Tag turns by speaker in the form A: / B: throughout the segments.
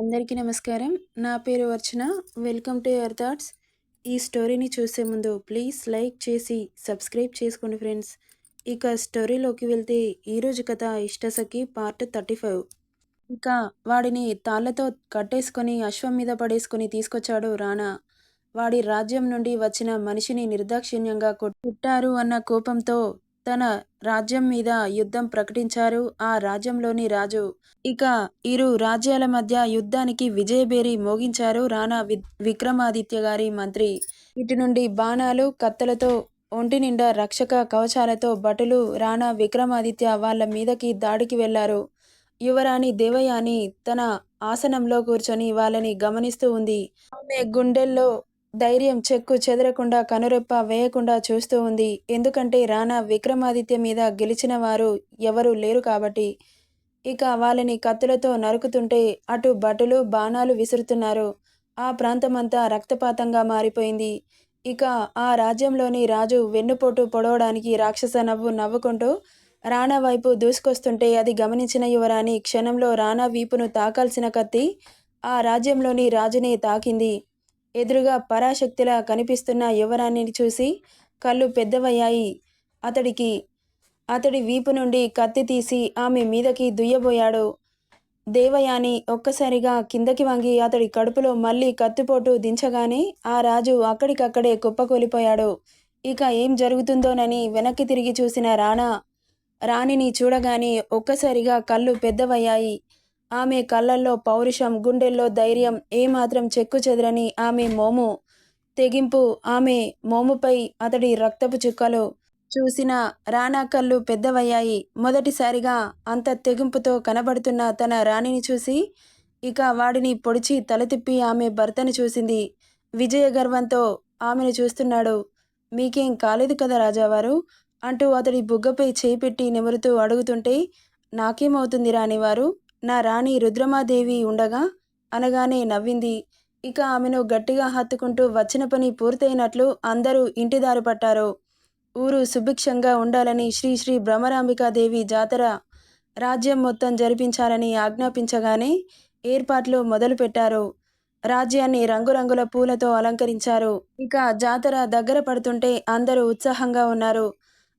A: అందరికీ నమస్కారం. నా పేరు Archana. Welcome to your thoughts. ఈ స్టోరీని చూసే ముందు ప్లీజ్ లైక్ చేసి సబ్స్క్రైబ్ చేసుకోండి ఫ్రెండ్స్. ఇక స్టోరీలోకి వెళ్తే ఈరోజు కథ ఇష్టసఖి పార్ట్ 35. ఇక వాడిని తాళ్ళతో కట్టేసుకొని అశ్వం మీద పడేసుకొని తీసుకొచ్చాడు రానా. వాడి రాజ్యం నుండి వచ్చిన మనిషిని నిర్దాక్షిణ్యంగా కొట్టారు అన్న కోపంతో తన రాజ్యం మీద యుద్ధం ప్రకటించారు ఆ రాజ్యంలోని రాజు. ఇక ఇరు రాజ్యాల మధ్య యుద్ధానికి విజయబేరి మోగించారు రాణా వి విక్రమాదిత్య గారి మంత్రి. ఇటు నుండి బాణాలు, కత్తులతో ఒంటినిండా రక్షక కవచాలతో భటులు రాణా విక్రమాదిత్య వాళ్ళ మీదకి దాడికి వెళ్ళారు. యువరాణి దేవయాని తన ఆసనంలో కూర్చొని వాళ్ళని గమనిస్తూ ఉంది. ఆమె గుండెల్లో ధైర్యం చెక్కు చెదరకుండా కనురెప్ప వేయకుండా చూస్తూ ఉంది. ఎందుకంటే రాణా విక్రమాదిత్య మీద గెలిచిన వారు ఎవరూ లేరు కాబట్టి. ఇక వాళ్ళని కత్తులతో నరుకుతుంటే అటు భటులు బాణాలు విసురుతున్నారు. ఆ ప్రాంతమంతా రక్తపాతంగా మారిపోయింది. ఇక ఆ రాజ్యంలోని రాజు వెన్నుపోటు పొడవడానికి రాక్షస నవ్వు నవ్వుకుంటూ రాణా వైపు దూసుకొస్తుంటే అది గమనించిన యువరాణి క్షణంలో రాణా వీపును తాకాల్సిన కత్తి ఆ రాజ్యంలోని రాజునే తాకింది. ఎదురుగా పరాశక్తిలా కనిపిస్తున్న యువరాణిని చూసి కళ్ళు పెద్దవయ్యాయి అతడికి. అతడి వీపు నుండి కత్తి తీసి ఆమె మీదకి దుయ్యబోయాడు. దేవయాని ఒక్కసారిగా కిందకి వంగి అతడి కడుపులో మళ్ళీ కత్తిపోటు దించగానే ఆ రాజు అక్కడికక్కడే కుప్పకూలిపోయాడు. ఇక ఏం జరుగుతుందోనని వెనక్కి తిరిగి చూసిన రాణా రాణిని చూడగానే ఒక్కసారిగా కళ్ళు పెద్దవయ్యాయి. ఆమె కళ్ళల్లో పౌరుషం, గుండెల్లో ధైర్యం ఏమాత్రం చెక్కుచెదరని ఆమె మోము, తెగింపు ఆమె మోముపై అతడి రక్తపు చుక్కలు చూసిన రాణా కళ్ళు పెద్దవయ్యాయి. మొదటిసారిగా అంత తెగింపుతో కనబడుతున్న తన రాణిని చూసి ఇక వాడిని పొడిచి తల తిప్పి ఆమె భర్తను చూసింది. విజయ గర్వంతో ఆమెను చూస్తున్నాడు. మీకేం కాలేదు కదా రాజావారు అంటూ అతడి బుగ్గపై చేయి పెట్టి నిమురుతూ అడుగుతుంటే నాకేమవుతుంది రాణివారు నా రాణి రుద్రమాదేవి ఉండగా అనగానే నవ్వింది. ఇక ఆమెను గట్టిగా హత్తుకుంటూ వచ్చిన పని పూర్తయినట్లు అందరూ ఇంటిదారి పట్టారు. ఊరు సుభిక్షంగా ఉండాలని శ్రీ శ్రీ భ్రమరాంబికాదేవి జాతర రాజ్యం మొత్తం జరిపించాలని ఆజ్ఞాపించగానే ఏర్పాట్లు మొదలుపెట్టారు. రాజ్యాన్ని రంగురంగుల పూలతో అలంకరించారు. ఇక జాతర దగ్గర పడుతుంటే అందరూ ఉత్సాహంగా ఉన్నారు.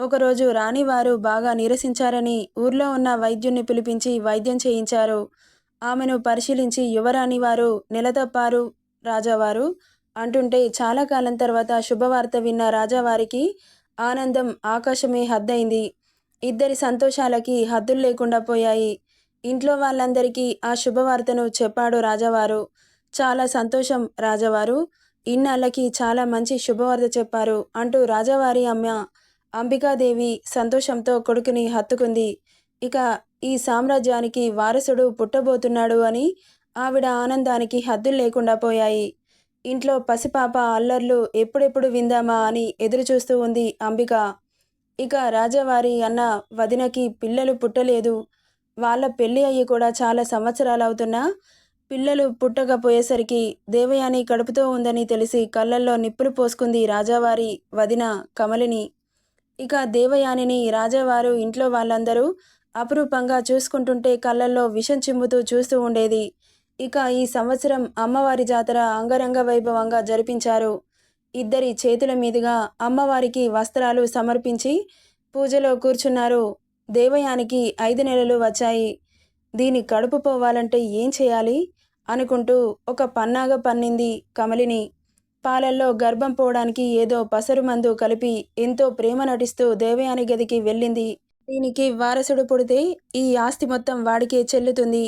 A: ఒకరోజు రాణివారు బాగా నీరసించారని ఊర్లో ఉన్న వైద్యుణ్ణి పిలిపించి వైద్యం చేయించారు. ఆమెను పరిశీలించి యువరాణి వారు నిలదప్పారు రాజావారు అంటుంటే చాలా కాలం తర్వాత శుభవార్త విన్న రాజావారికి ఆనందం ఆకాశమే హద్దయింది. ఇద్దరి సంతోషాలకి హద్దులు లేకుండా పోయాయి. ఇంట్లో వాళ్ళందరికీ ఆ శుభవార్తను చెప్పాడు రాజావారు. చాలా సంతోషం రాజావారు. ఇన్నాళ్ళకి చాలా మంచి శుభవార్త చెప్పారు అంటూ రాజావారి అమ్మ అంబికాదేవి సంతోషంతో కొడుకుని హత్తుకుంది. ఇక ఈ సామ్రాజ్యానికి వారసుడు పుట్టబోతున్నాడు అని ఆవిడ ఆనందానికి హద్దులు లేకుండా పోయాయి. ఇంట్లో పసిపాప అల్లర్లు ఎప్పుడెప్పుడు విందామా అని ఎదురుచూస్తూ ఉంది అంబిక. ఇక రాజావారి అన్న వదినకి పిల్లలు పుట్టలేదు. వాళ్ళ పెళ్ళి అయ్యి కూడా చాలా సంవత్సరాలు అవుతున్నా పిల్లలు పుట్టకపోయేసరికి దేవయాని కడుపుతో ఉందని తెలిసి కళ్ళల్లో నిప్పులు పోసుకుంది రాజావారి వదిన కమలిని. ఇక దేవయానిని రాజావారు ఇంట్లో వాళ్ళందరూ అపురూపంగా చూసుకుంటుంటే కళ్ళల్లో విషం చిమ్ముతూ చూస్తూ ఉండేది. ఇక ఈ సంవత్సరం అమ్మవారి జాతర అంగరంగ వైభవంగా జరిపించారు. ఇద్దరి చేతుల మీదుగా అమ్మవారికి వస్త్రాలు సమర్పించి పూజలో కూర్చున్నారు. దేవయానికి ఐదు నెలలు వచ్చాయి. దీని కడుపు పోవాలంటే ఏం చేయాలి అనుకుంటూ ఒక పన్నాగ పన్నింది కమలిని. పాలల్లో గర్భం పోవడానికి ఏదో పసరు మందు కలిపి ఎంతో ప్రేమ నటిస్తూ దేవయాని గదికి వెళ్ళింది. దీనికి వారసుడు పుడితే ఈ ఆస్తి మొత్తం వాడికే చెల్లుతుంది.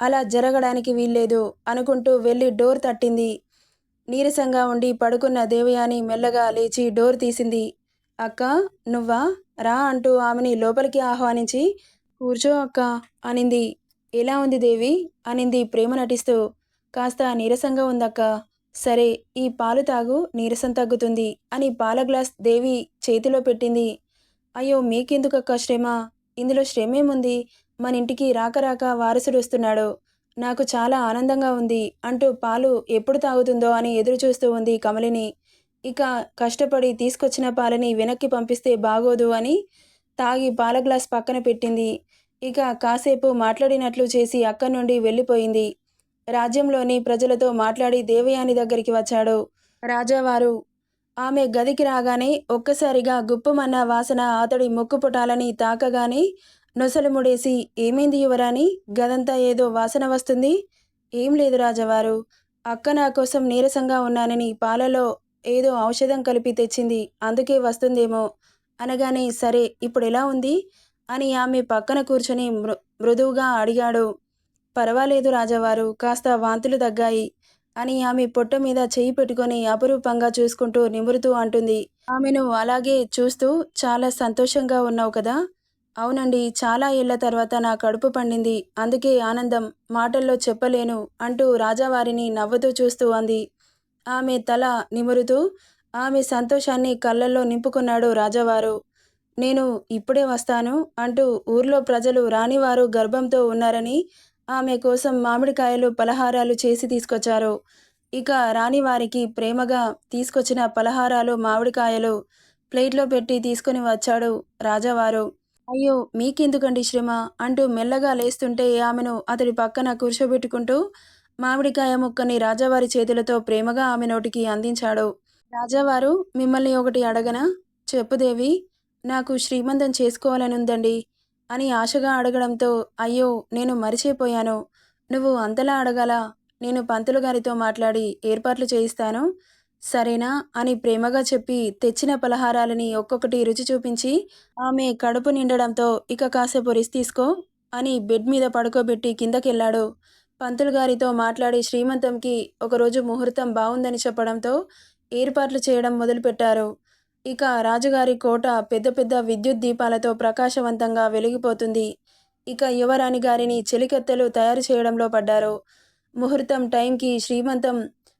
A: అలా జరగడానికి వీల్లేదు అనుకుంటూ వెళ్ళి డోర్ తట్టింది. నీరసంగా ఉండి పడుకున్న దేవయాని మెల్లగా లేచి డోర్ తీసింది. అక్కా నువ్వా రా అంటూ ఆమెని లోపలికి ఆహ్వానించి కూర్చో అక్కా అనింది. ఎలా ఉంది దేవి అనింది ప్రేమ నటిస్తూ. కాస్త నీరసంగా ఉందక్క సరే ఈ పాలు తాగు నీరసం తగ్గుతుంది అని పాల గ్లాస్ దేవి చేతిలో పెట్టింది. అయ్యో మీకెందుకక్క శ్రమ ఇందులో శ్రమేముంది మన ఇంటికి రాక రాక వారసుడు వస్తున్నాడు నాకు చాలా ఆనందంగా ఉంది అంటూ పాలు ఎప్పుడు తాగుతుందో అని ఎదురుచూస్తూ ఉంది కమలిని. ఇక కష్టపడి తీసుకొచ్చిన పాలని వెనక్కి పంపిస్తే బాగోదు అని తాగి పాల గ్లాస్ పక్కన పెట్టింది. ఇక కాసేపు మాట్లాడినట్లు చేసి అక్కడి నుండి వెళ్ళిపోయింది. రాజ్యంలోని ప్రజలతో మాట్లాడి దేవయాని దగ్గరికి వచ్చాడు. రాజావారు ఆమె గదికి రాగానే ఒక్కసారిగా గుప్పమన్న వాసన అతడి ముక్కు పుటాలని తాకగానే నొసలు ముడేసి ఏమైంది యువరాని గదంతా ఏదో వాసన వస్తుంది? ఏం లేదు రాజావారు. అక్క నా కోసం నీరసంగా ఉన్నానని పాలలో ఏదో ఔషధం కలిపి తెచ్చింది అందుకే వస్తుందేమో. అనగానే సరే ఇప్పుడు ఎలా ఉంది? అని ఆమె పక్కన కూర్చొని మృ మృదువుగా అడిగాడు. పర్వాలేదు రాజావారు కాస్త వాంతులు తగ్గాయి అని ఆమె పొట్ట మీద చెయ్యి పెట్టుకొని అపురూపంగా చూసుకుంటూ నిమురుతూ అంటుంది. ఆమెను అలాగే చూస్తూ చాలా సంతోషంగా ఉన్నావు కదా? అవునండి చాలా ఏళ్ళ తర్వాత నా కడుపు పండింది అందుకే ఆనందం మాటల్లో చెప్పలేను అంటూ రాజావారిని నవ్వుతూ చూస్తూ అంది. ఆమె తల నిమురుతూ ఆమె సంతోషాన్ని కళ్ళల్లో నింపుకున్నాడు రాజావారు. నేను ఇప్పుడే వస్తాను అంటూ ఊర్లో ప్రజలు రానివారు గర్భంతో ఉన్నారని ఆమె కోసం మామిడికాయలు పలహారాలు చేసి తీసుకొచ్చారు. ఇక రానివారికి ప్రేమగా తీసుకొచ్చిన పలహారాలు మామిడికాయలు ప్లేట్లో పెట్టి తీసుకొని వచ్చాడు రాజావారు. అయ్యో మీకెందుకండి శ్రమ? అంటూ మెల్లగా లేస్తుంటే ఆమెను అతడి పక్కన కూర్చోబెట్టుకుంటూ మామిడికాయ ముక్కని రాజావారి చేతులతో ప్రేమగా ఆమె నోటికి అందించాడు. రాజావారు మిమ్మల్ని ఒకటి అడగనా? చెప్పుదేవి నాకు శ్రీమంతం చేసుకోవాలనుందండి. అని ఆశగా అడగడంతో అయ్యో నేను మరిచిపోయాను. నువ్వు అంతలా అడగాల? నేను పంతులు గారితో మాట్లాడి ఏర్పాట్లు చేయిస్తాను? సరేనా? అని ప్రేమగా చెప్పి తెచ్చిన పలహారాలని ఒక్కొక్కటి రుచి చూపించి ఆమె కడుపు నిండడంతో ఇక కాసేపు రిస్ తీసుకో అని బెడ్ మీద పడుకోబెట్టి కిందకెళ్ళాడు. పంతులు గారితో మాట్లాడి శ్రీమంతంకి ఒకరోజు ముహూర్తం బాగుందని చెప్పడంతో ఏర్పాట్లు చేయడం మొదలుపెట్టారు. ఇక రాజుగారి కోట పెద్ద పెద్ద విద్యుత్ దీపాలతో ప్రకాశవంతంగా వెలిగిపోతుంది. ఇక యువరాణి గారిని చెలికత్తెలు తయారు చేయడంలో పడ్డారు. ముహూర్తం టైంకి శ్రీమంతం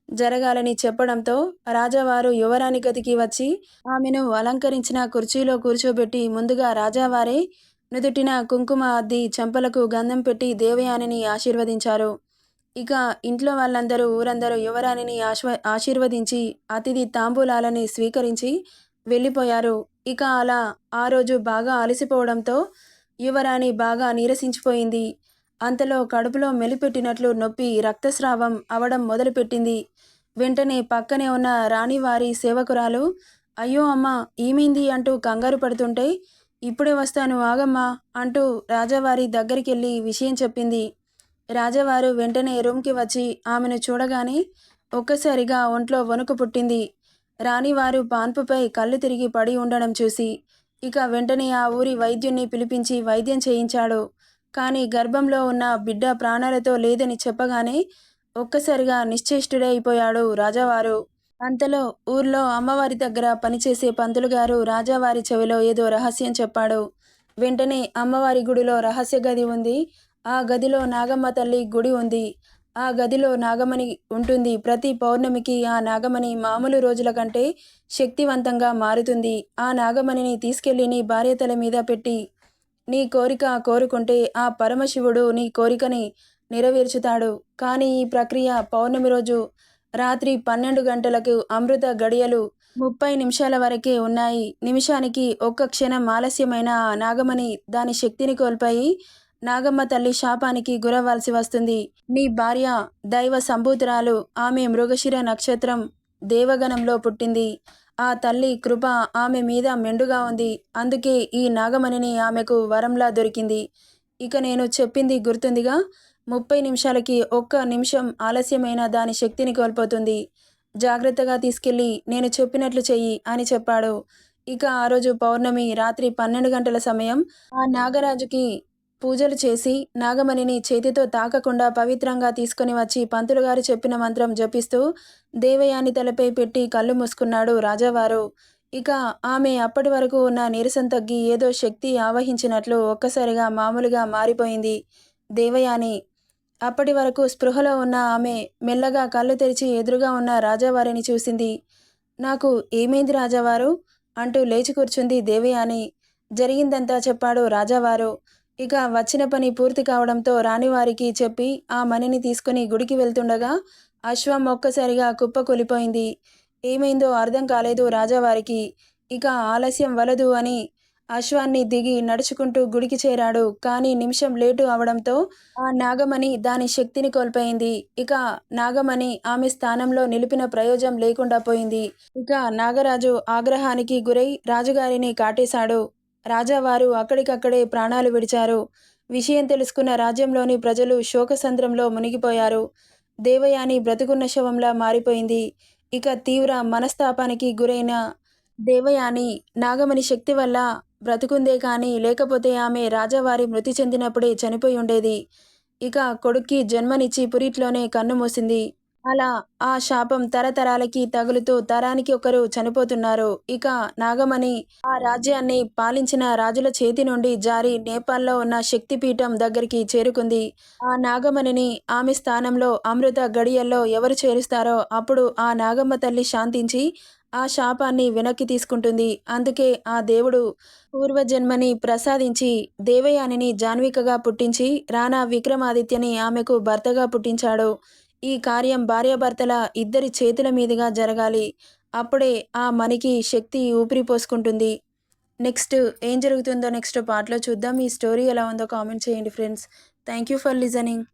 A: జరగాలని చెప్పడంతో రాజావారు యువరాణి గదికి వచ్చి ఆమెను అలంకరించిన కుర్చీలో కూర్చోబెట్టి ముందుగా రాజావారే నుదుటిన కుంకుమ అద్ది చెంపలకు గంధం పెట్టి దేవయానిని ఆశీర్వదించారు. ఇక ఇంట్లో వాళ్ళందరూ ఊరందరూ యువరాణిని ఆశ్వ ఆశీర్వదించి అతిథి తాంబూలాలని స్వీకరించి వెళ్ళిపోయారు. ఇక అలా ఆ రోజు బాగా అలసిపోవడంతో యువరాణి బాగా నీరసించిపోయింది. అంతలో కడుపులో మెలిపెట్టినట్లు నొప్పి రక్తస్రావం అవడం మొదలుపెట్టింది. వెంటనే పక్కనే ఉన్న రాణివారి సేవకురాలు అయ్యో అమ్మ ఏమైంది? అంటూ కంగారు పడుతుంటే ఇప్పుడే వస్తాను ఆగమ్మా అంటూ రాజావారి దగ్గరికి వెళ్ళి విషయం చెప్పింది. రాజావారు వెంటనే రూమ్కి వచ్చి ఆమెను చూడగానే ఒక్కసారిగా ఒంట్లో వణుకు పుట్టింది. రాణివారు పాన్పుపై కళ్ళు తిరిగి పడి ఉండడం చూసి ఇక వెంటనే ఆ ఊరి వైద్యుణ్ణి పిలిపించి వైద్యం చేయించాడు. కానీ గర్భంలో ఉన్న బిడ్డ ప్రాణాలతో లేదని చెప్పగానే ఒక్కసారిగా నిశ్చేష్టుడైపోయాడు రాజావారు. అంతలో ఊర్లో అమ్మవారి దగ్గర పనిచేసే పంతులు గారు రాజావారి చెవిలో ఏదో రహస్యం చెప్పాడు. వెంటనే అమ్మవారి గుడిలో రహస్య గది ఉంది. ఆ గదిలో నాగమ్మ తల్లి గుడి ఉంది. ఆ గదిలో నాగమణి ఉంటుంది. ప్రతి పౌర్ణమికి ఆ నాగమణి మామూలు రోజుల కంటే శక్తివంతంగా మారుతుంది. ఆ నాగమణిని తీసుకెళ్ళి నీ భార్య తల మీద పెట్టి నీ కోరిక కోరుకుంటే ఆ పరమశివుడు నీ కోరికని నెరవేర్చుతాడు. కానీ ఈ ప్రక్రియ పౌర్ణమి రోజు రాత్రి పన్నెండు గంటలకు అమృత గడియలు ముప్పై నిమిషాల వరకే ఉన్నాయి. నిమిషానికి ఒక్క క్షణం ఆలస్యమైన ఆ నాగమణి దాని శక్తిని కోల్పోయి నాగమ్మ తల్లి శాపానికి గురవ్వాల్సి వస్తుంది. నీ భార్య దైవ సంభూతురాలు. ఆమె మృగశిర నక్షత్రం దేవగణంలో పుట్టింది. ఆ తల్లి కృప ఆమె మీద మెండుగా ఉంది. అందుకే ఈ నాగమణిని ఆమెకు వరంలా దొరికింది. ఇక నేను చెప్పింది గుర్తుందిగా? ముప్పై నిమిషాలకి ఒక్క నిమిషం ఆలస్యమైన దాని శక్తిని కోల్పోతుంది. జాగ్రత్తగా తీసుకెళ్ళి నేను చెప్పినట్లు చెయ్యి అని చెప్పాడు. ఇక ఆ రోజు పౌర్ణమి రాత్రి పన్నెండు గంటల సమయం ఆ నాగరాజుకి పూజలు చేసి నాగమణిని చేతితో తాకకుండా పవిత్రంగా తీసుకుని వచ్చి పంతులుగారు చెప్పిన మంత్రం జపిస్తూ దేవయాని తలపై పెట్టి కళ్ళు మూసుకున్నాడు రాజావారు. ఇక ఆమె అప్పటి వరకు ఉన్న నీరసం తగ్గి ఏదో శక్తి ఆవహించినట్లు ఒక్కసారిగా మామూలుగా మారిపోయింది దేవయాని. అప్పటి వరకు స్పృహలో ఉన్న ఆమె మెల్లగా కళ్ళు తెరిచి ఎదురుగా ఉన్న రాజావారిని చూసింది. నాకు ఏమైంది రాజావారు? అంటూ లేచి కూర్చుంది దేవయాని. జరిగిందంతా చెప్పాడు రాజావారు. ఇక వచ్చిన పని పూర్తి కావడంతో రాణివారికి చెప్పి ఆ మణిని తీసుకుని గుడికి వెళ్తుండగా అశ్వం ఒక్కసారిగా కుప్ప కూలిపోయింది. ఏమైందో అర్థం కాలేదు రాజావారికి. ఇక ఆలస్యం వలదు అని అశ్వాన్ని దిగి నడుచుకుంటూ గుడికి చేరాడు. కానీ నిమిషం లేటు అవడంతో ఆ నాగమణి దాని శక్తిని కోల్పోయింది. ఇక నాగమణి ఆమె స్థానంలో నిలిపిన ప్రయోజనం లేకుండా పోయింది. ఇక నాగరాజు ఆగ్రహానికి గురై రాజుగారిని కాటేశాడు. రాజావారు అక్కడికక్కడే ప్రాణాలు విడిచారు. విషయం తెలుసుకున్న రాజ్యంలోని ప్రజలు శోకసంద్రంలో మునిగిపోయారు. దేవయాని బ్రతుకున్న శవంలా మారిపోయింది. ఇక తీవ్ర మనస్తాపానికి గురైన దేవయాని నాగమణి శక్తి వల్ల బ్రతుకుందే కానీ లేకపోతే ఆమె రాజావారి మృతి చెందినప్పుడే చనిపోయి ఉండేది. ఇక కొడుక్కి జన్మనిచ్చి పురిట్లోనే కన్ను మూసింది. అలా ఆ శాపం తరతరాలకి తగులుతూ తరానికి ఒకరు చనిపోతున్నారు. ఇక నాగమణి ఆ రాజ్యాన్ని పాలించిన రాజుల చేతి నుండి జారి నేపాల్లో ఉన్న శక్తిపీఠం దగ్గరికి చేరుకుంది. ఆ నాగమణిని ఆమె స్థానంలో అమృత గడియల్లో ఎవరు చేరుస్తారో అప్పుడు ఆ నాగమ్మ తల్లి శాంతించి ఆ శాపాన్ని వెనక్కి తీసుకుంటుంది. అందుకే ఆ దేవుడు పూర్వజన్మని ప్రసాదించి దేవయానిని జాన్వికగా పుట్టించి రాణా విక్రమాదిత్యని ఆమెకు భర్తగా పుట్టించాడు. ఈ కార్యం భార్యాభర్తల ఇద్దరి చేతుల మీదుగా జరగాలి. అప్పుడే ఆ మనికి శక్తి ఊపిరి పోసుకుంటుంది. నెక్స్ట్ ఏం జరుగుతుందో నెక్స్ట్ పార్ట్లో చూద్దాం. ఈ స్టోరీ ఎలా ఉందో కామెంట్ చేయండి friends. Thank you for listening.